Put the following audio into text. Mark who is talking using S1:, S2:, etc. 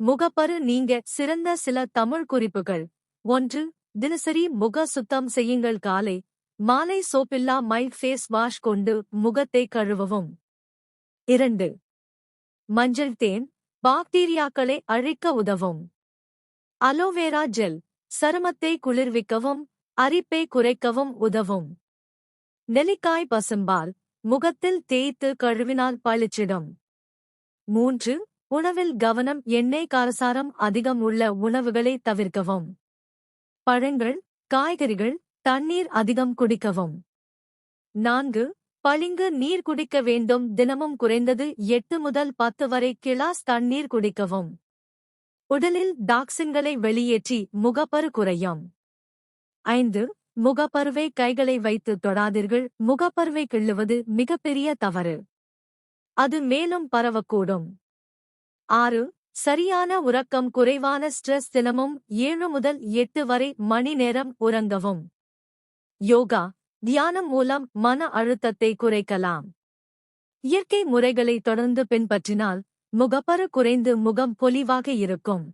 S1: முகப்பரு நீங்க சிறந்த சில தமிழ் குறிப்புகள். ஒன்று தினசரி முக சுத்தம் செய்யுங்கள் காலை. மாலை சோப்பில்லா மை ஃபேஸ் வாஷ் கொண்டு முகத்தை கழுவவும். இரண்டு மஞ்சள் தேன் பாக்டீரியாக்களை அழிக்க உதவும். அலோவேரா ஜெல் சருமத்தை குளிர்விக்கவும் அரிப்பை குறைக்கவும் உதவும். நெல்லிக்காய் பசும்பால் முகத்தில் தேய்த்து கழுவினால் பளிச்சிடும். மூன்று உணவில் கவனம் எண்ணெய் காரசாரம் அதிகம் உள்ள உணவுகளை தவிர்க்கவும். பழங்கள் காய்கறிகள் தண்ணீர் அதிகம் குடிக்கவும். நான்கு பளிங்கு நீர் குடிக்க வேண்டும். தினமும் குறைந்தது எட்டு முதல் பத்து வரை கிளாஸ் தண்ணீர் குடிக்கவும். உடலில் டாக்ஸின்களை வெளியேற்றி முகப்பரு குறையும். ஐந்து முகப்பருவை கைகளை வைத்து தொடாதீர்கள். முகப்பருவை கிள்ளுவது மிகப்பெரிய தவறு. அது மேலும் பரவக்கூடும். ஆறு சரியான உறக்கம் குறைவான ஸ்ட்ரெஸ் தினமும் ஏழு முதல் எட்டு வரை மணி நேரம் உறங்கவும். யோகா தியானம் மூலம் மன அழுத்தத்தை குறைக்கலாம். இயற்கை முறைகளை தொடர்ந்து பின்பற்றினால் முகப்பரு குறைந்து முகம் பொலிவாக இருக்கும்.